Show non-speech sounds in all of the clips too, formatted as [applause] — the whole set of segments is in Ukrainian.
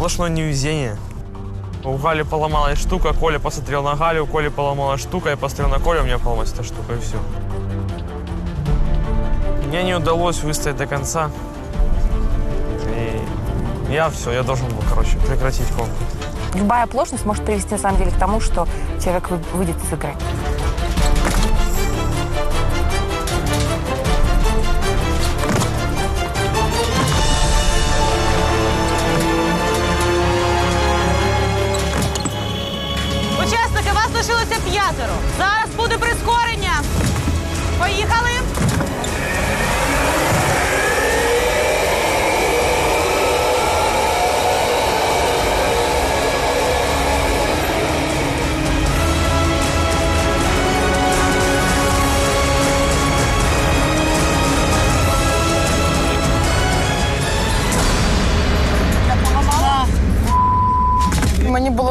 Сплошное невезение. У Гали поломалась штука, Коля посмотрел на Галю, у Коли поломалась штука, я посмотрел на Колю, у меня поломалась эта штука, и все. Мне не удалось выстоять до конца. И я все, я должен был, короче, прекратить конкурс. Любая оплошность может привести на самом деле к тому, что человек вы- выйдет из игры.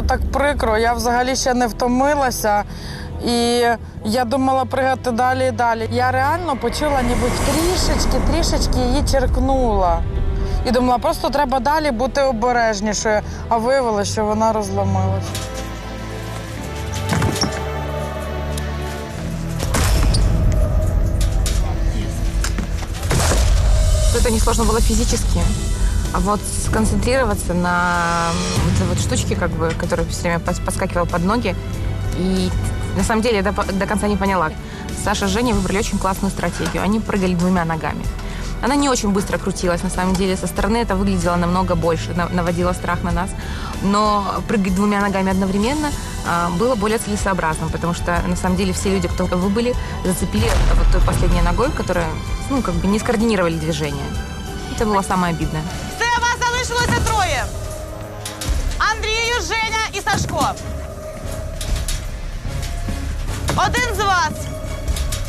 Так прикро, я взагалі ще не втомилася. І я думала пригати далі і далі. Я реально почула, ніби трішечки, трішечки її черкнула. І думала, просто треба далі бути обережнішою. А виявилося, що вона розломилась. Это несложно было физически. А вот сконцентрироваться на вот этой вот штучке, как бы, которая все время подскакивала под ноги. И на самом деле я до, до конца не поняла. Саша с Женей выбрали очень классную стратегию. Они прыгали двумя ногами. Она не очень быстро крутилась, на самом деле. Со стороны это выглядело намного больше, на- наводило страх на нас. Но прыгать двумя ногами одновременно а, было более целесообразным, потому что, на самом деле, все люди, кто выбыли, зацепили вот той последней ногой, которая, ну, как бы не скоординировали движение. Это было самое обидное. Залишилося троє. Андрію, Женя і Сашко. Один з вас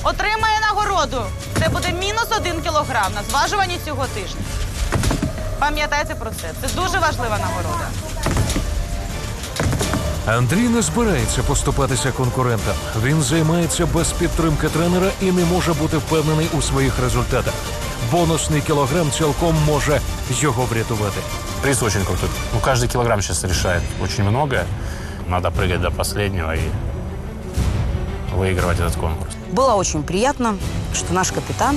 отримає нагороду. Це буде мінус один кілограм на зважуванні цього тижня. Пам'ятайте про це. Це дуже важлива нагорода. Андрій не збирається поступатися конкурентам. Він займається без підтримки тренера і не може бути впевнений у своїх результатах. Бонусний кілограм цілком може його врятувати. Приз очень крутой. Ну, каждый килограмм сейчас решает очень многое. Надо прыгать до последнего и выигрывать этот конкурс. Было очень приятно, что наш капитан,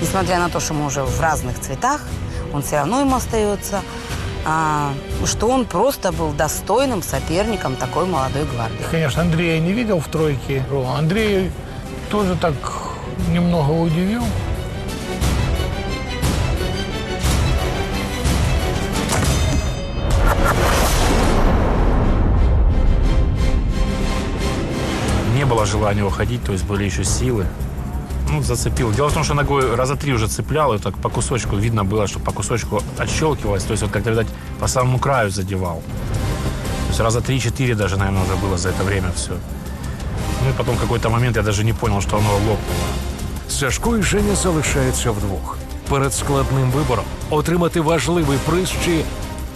несмотря на то, что мы уже в разных цветах, он все равно им остается, а, что он просто был достойным соперником такой молодой гвардии. Конечно, Андрея не видел в тройке. Андрей тоже так немного удивил. было желания уходить, то есть были еще силы. Ну, зацепил. Дело в том, что ногой раза три уже цеплял, и так по кусочку видно было, что по кусочку отщелкивалось. То есть вот как-то, видать, по самому краю задевал. То есть раза три-четыре даже, наверное, уже было за это время все. Ну и потом в какой-то момент я даже не понял, что оно лопнуло. Сашко і Женя залишаються вдвох. Перед складним вибором отримати важливий приз чи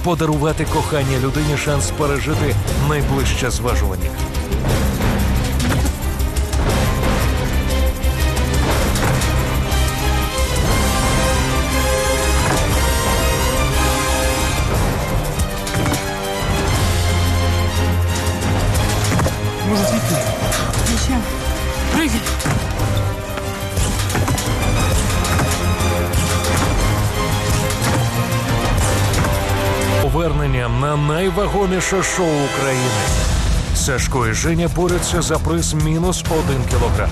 подарувати кохання людині шанс пережити найближче зважування. На найвагоміше шоу України. Сашко і Женя борються за приз мінус один кілограм.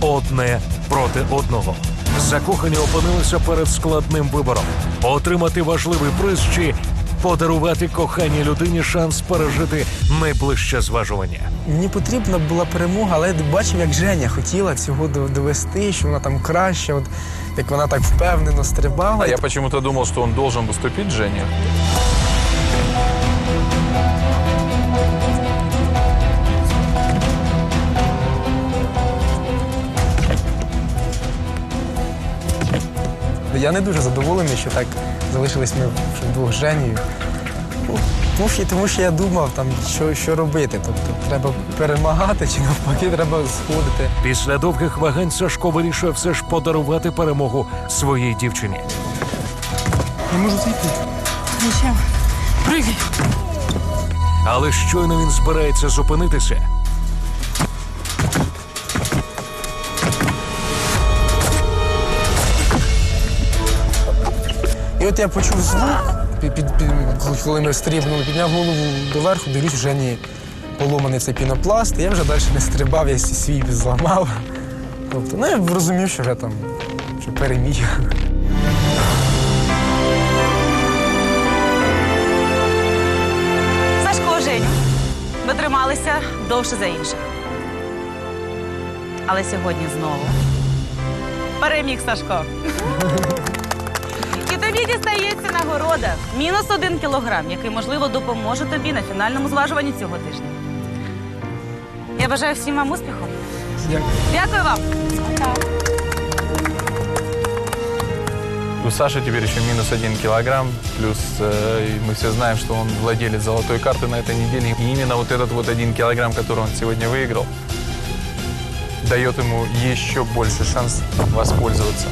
Одне проти одного. Закохані опинилися перед складним вибором: отримати важливий приз чи подарувати коханій людині шанс пережити найближче зважування. Мені потрібна була перемога, але я бачив, як Женя хотіла цього довести, що вона там краще, от як вона так впевнено стрибала. А я почему-то думал, что он должен выступить, Женя. Я не дуже задоволений, що так залишились ми вдвох з Женєю. Ну, Тому що, я думав, там, що, що робити. Тобто треба перемагати чи навпаки треба сходити. Після довгих вагань Сашко вирішує все ж подарувати перемогу своїй дівчині. Не можу зайти. Прыгай. Але щойно він збирається зупинитися, От я почув звук, під, під, під, коли ми стрибнули, підняв голову доверху, дивлюсь, вже ні поломаний цей пінопласт, я вже далі не стрибав, я свій зламав. Тобто, ну я розумів, що вже там що переміг. Сашко, Женю, ви трималися довше за інших. Але сьогодні знову переміг Сашко. І тобі дістається нагорода. Мінус один кілограм, який, можливо, допоможе тобі на фінальному зважуванні цього тижня. Я бажаю всім вам успіху. Дякую. Дякую вам. У Саши теперь еще минус один килограмм, плюс э, и мы все знаем, что он владелец золотой карты на этой неделе. И именно вот этот вот один килограмм, который он сегодня выиграл, дает ему еще больше шанс воспользоваться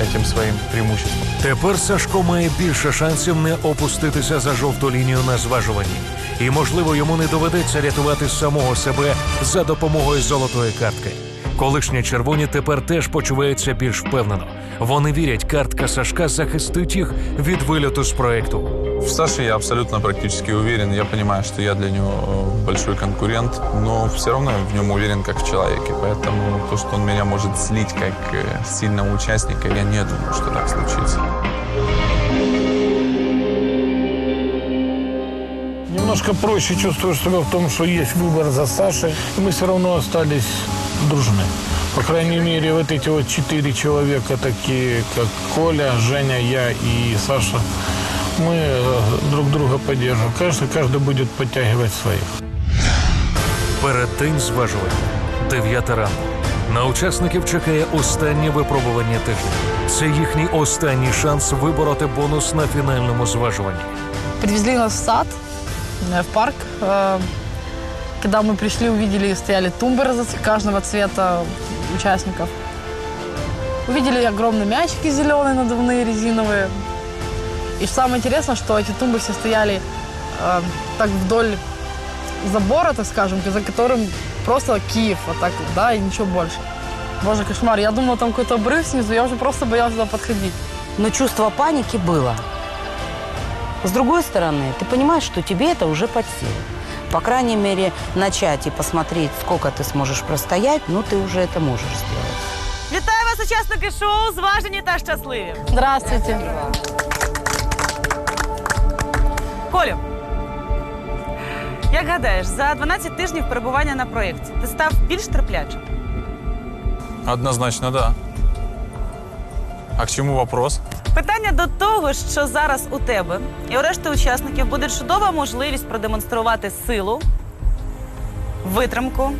этим своим преимуществом. тепер Сашко має більше шансів не опуститися за жовту лінію на зважуванні. І, можливо, йому не доведеться рятувати самого себе за допомогою золотої картки. Колишні червоні тепер теж почуваються більш впевнено. Вони вірять, картка Сашка захистить їх від вильоту з проекту. В Саше я абсолютно практически уверен. Я понимаю, что я для него э, большой конкурент, но все равно я в нем уверен как в человеке. Поэтому то, что он меня может слить как э, сильного участника, я не думаю, что так случится. Немножко проще чувствую себя в том, что есть выбор за Сашей. И мы все равно остались дружны. По крайней мере, вот эти вот четыре человека, такие как Коля, Женя, я и Саша, мы э, друг друга поддерживаем. Каждый, каждый будет подтягивать своих. Перед день зважування. Дев'ята ранку. На учасників чекає останнє випробування тижня. Це їхній останній шанс вибороти бонус на фінальному зважуванні. Подвезли нас в сад, э, в парк. Когда мы пришли, увидели, стояли тумбы каждого цвета участников. Увидели огромные мячики зеленые, надувные, резиновые. И самое интересное, что эти тумбы все стояли э, так вдоль забора, так скажем, за которым просто Киев, вот так, да, и ничего больше. Боже, кошмар. Я думала, там какой-то обрыв снизу, я уже просто боялась туда подходить. Но чувство паники было. С другой стороны, ты понимаешь, что тебе это уже под силу По крайней мере, начать и посмотреть, сколько ты сможешь простоять, ну, ты уже это можешь сделать. Вітаю вас, учасники шоу, зважені та щасливі. Здравствуйте. Колю, як гадаєш, за 12 тижнів перебування на проєкті ти став більш терплячим? Однозначно, да. А к чему вопрос? Питання до того, що зараз у тебе і у решти учасників буде чудова можливість продемонструвати силу, витримку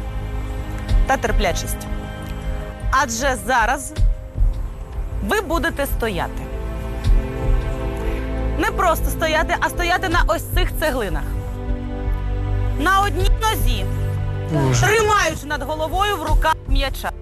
та терплячість. Адже зараз ви будете стояти. Не просто стояти, а стояти на ось цих цеглинах. На одній нозі, тримаючи над головою в руках м'яча.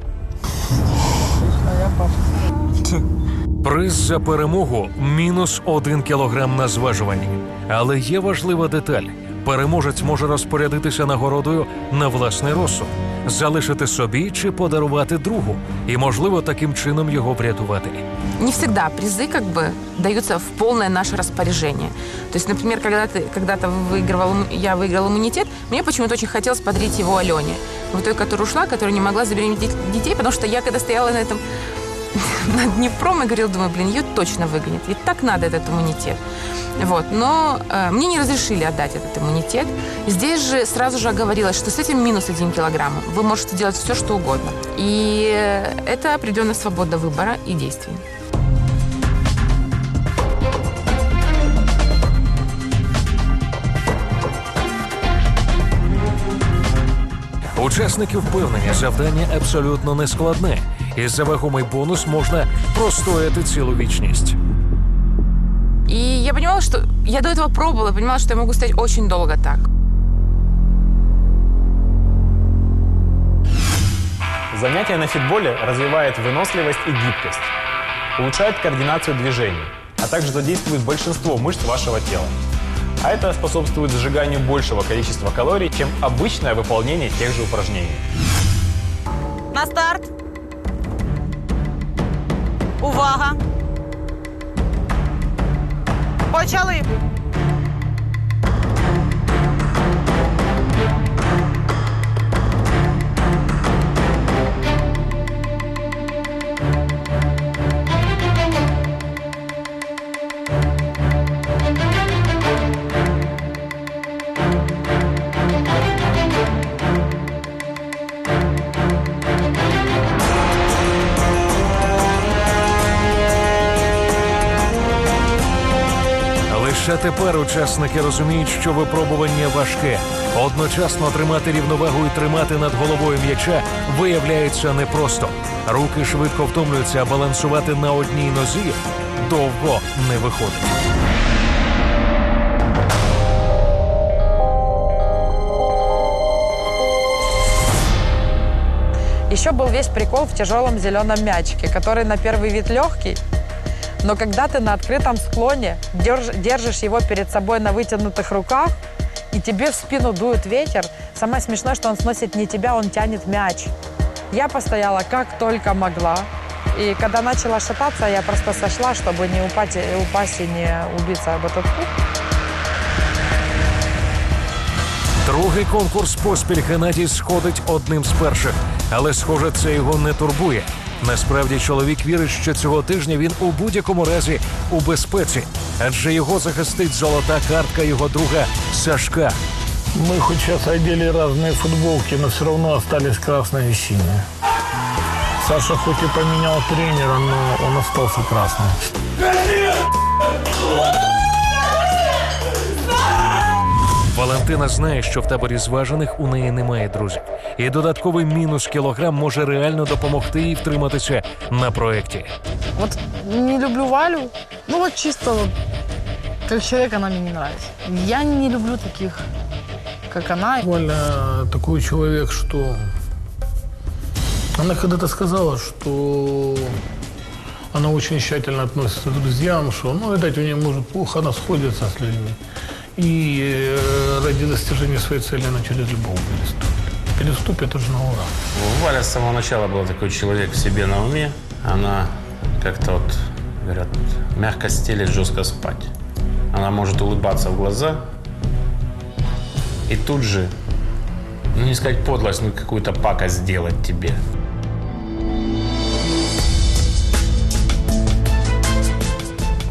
Приз за перемогу мінус один кілограм на зважуванні. Але є важлива деталь: переможець може розпорядитися нагородою на власний розсуд, залишити собі чи подарувати другу, і можливо таким чином його врятувати. Не всегда призы как бы даются в полное наше распоряжение. То есть, например, когда ты когда-то выигрывал, им- я выиграл иммунитет, мне почему-то очень хотелось подарить его Алене. Вот той, которая ушла, которая не могла забеременеть дет- детей, потому что я когда стояла на этом [laughs] над Днепром, я говорила, думаю, блин, ее точно выгонят. Ведь так надо этот иммунитет. Вот. Но э, мне не разрешили отдать этот иммунитет. Здесь же сразу же оговорилось, что с этим минус один килограмм. Вы можете делать все, что угодно. И это определенная свобода выбора и действий. Учасники впевнені, завдання абсолютно нескладне, і за вагомий бонус можна простояти цілу вічність. И я понимала, что я до этого пробовала, понимала, что я могу стоять очень долго так. Занятие на фитболе развивает выносливость и гибкость, улучшает координацию движений, а также задействует большинство мышц вашего тела. А это способствует сжиганию большего количества калорий, чем обычное выполнение тех же упражнений. На старт. Увага. Почали. Лише тепер учасники розуміють, що випробування важке. Одночасно тримати рівновагу і тримати над головою м'яча виявляється непросто. Руки швидко втомлюються, а балансувати на одній нозі довго не виходить. Еще был весь прикол в тяжелом зеленом мячике, который на первый вид легкий, но когда ты на открытом склоне держ- держишь его перед собой на вытянутых руках, и тебе в спину дует ветер, самое смешное, что он сносит не тебя, он тянет мяч. Я постояла как только могла. И когда начала шататься, я просто сошла, чтобы не упасть, и- упасть и не убиться об этот куб. Другий конкурс поспіль Геннадій сходить одним з перших, але схоже, це його не турбує. Насправді чоловік вірить, що цього тижня він у будь-якому разі у безпеці, адже його захистить золота картка його друга Сашка. Мы хоть сейчас одели разные футболки, но все равно остались красные и синие. Саша хоть и поменял тренера, но он остался красным. Валентина знає, що в таборі зважених у неї немає друзів, і додатковий мінус кілограм може реально допомогти їй втриматися на проєкті. Вот не люблю Валю. Ну вот чисто вот как человек она не нравится. Я не люблю таких, как она. Валя такой человек, что... Она когда-то сказала, что она очень тщательно относится к друзьям, что, ну, видать, у нее, может, плохо она сходится с людьми. И э, ради достижения своей цели она через любого переступит. Переступит тоже на ура. Валя с самого начала была такой человек в себе на уме. Она как-то вот, говорят, мягко стелет, жестко спать. Она может улыбаться в глаза и тут же, ну не сказать подлость, но какую-то пакость сделать тебе.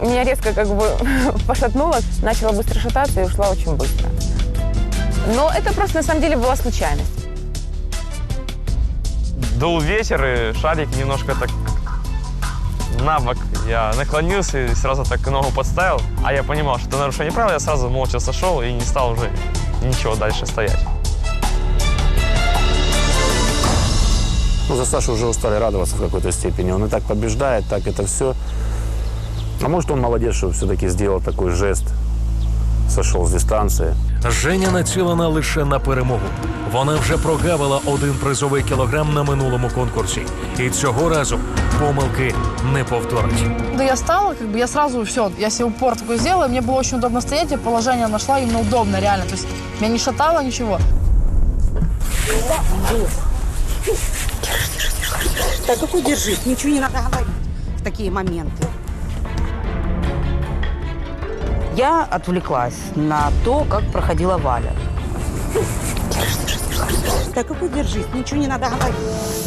Меня резко как бы [laughs] пошатнуло, начала быстро шататься и ушла очень быстро. Но это просто на самом деле была случайность. Дул ветер, и шарик немножко так на бок. Я наклонился и сразу так ногу подставил. А я понимал, что это нарушение правил. Я сразу молча сошел и не стал уже ничего дальше стоять. Ну, за Сашу уже устали радоваться в какой-то степени. Он и так побеждает, так это все. А может, он молодец, что все-таки сделал такой жест, сошел с дистанции. Женя націлена лише на перемогу. Вона вже прогавила один призовий кілограм на минулому конкурсі, і цього разу помилки не повторить. Да я стала, как бы я сразу все, я себе упор такой сделала, мне было очень удобно стоять, я положение нашла именно удобно, реально. То есть меня не шатало ничего. Да какой держись, ничего не надо говорить в такие моменты. Я отвлеклась на то, как проходила Валя. Да какой держись, ничего не надо говорить.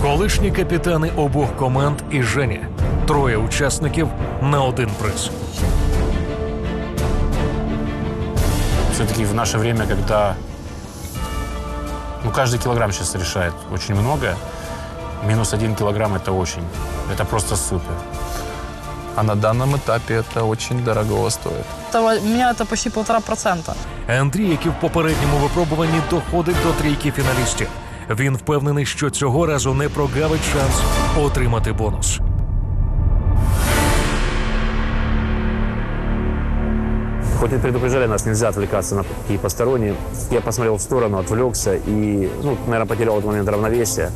Колишні капітани обох команд і Женя. Троє учасників на один приз. Все-таки в наше время, когда ну, каждый килограмм сейчас решает очень многое, минус один килограмм это очень, это просто супер. А на данном этапе это очень дорого стоит. Это, у меня это почти полтора процента. Андрій, який в попередньому випробуванні доходить до трійки фіналістів. Він впевнений, що цього разу не прогавить шанс отримати бонус. Хоть и предупреждали нас, нельзя отвлекаться на какие посторонние. Я посмотрел в сторону, отвлекся и, ну, наверное, потерял в этот момент равновесие.